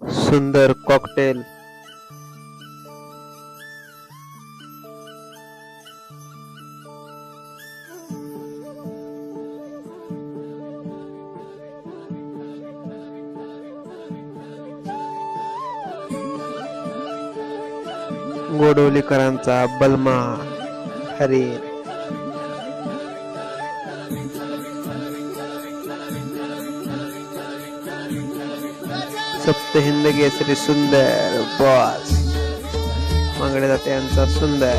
सुंदर कॉकटेल गोडवलीकरांचा बलमा हरी. सप्त हिंद केसरी सुंदर बॉस. मागणे जाते यांचा सुंदर.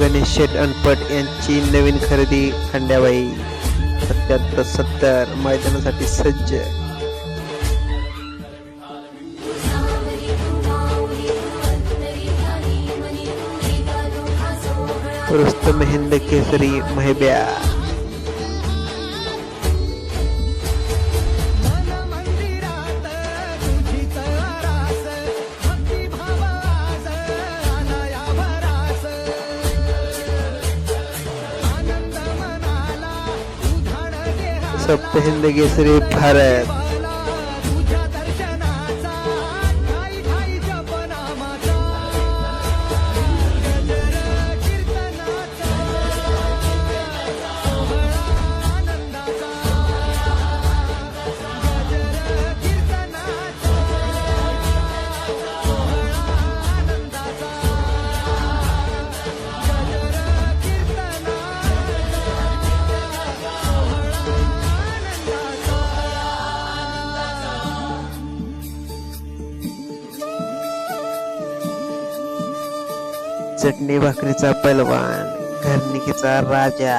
गणेश शेट अनपट यांची नवीन खरेदी खंड्याबाई. सत्याहत्तर सत्तर मैदानासाठी सज्ज. रुस्तम हिंद केसरी महिब्या. सब पहन लेंगे सिर्फ भारत चटणी भाकरीचा पैलवान घरनिकीचा राजा.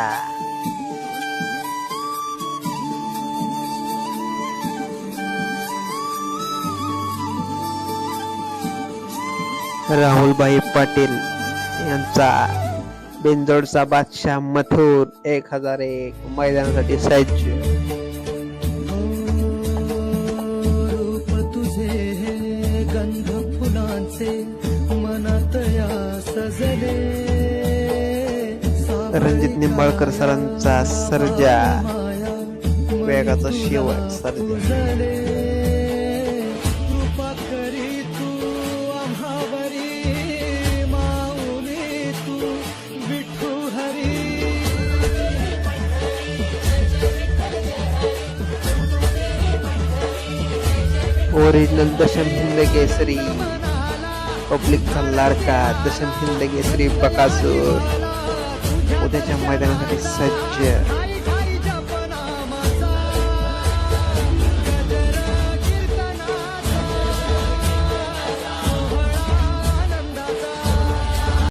राहुलभाई पाटील यांचा बिंदोडचा बादशाह मथुर एक हजार एक मैदानासाठी सज्ज रणजित निंबाळकर सरांचा सर्जा. वेगाचा शेवट सर्जा. ओरिजिनल दशम हिंद केसरी. पब्लिकचा लाडका दशम हिंद केसरी बकासूर. उद्याच्या मैदानासाठी सज्ज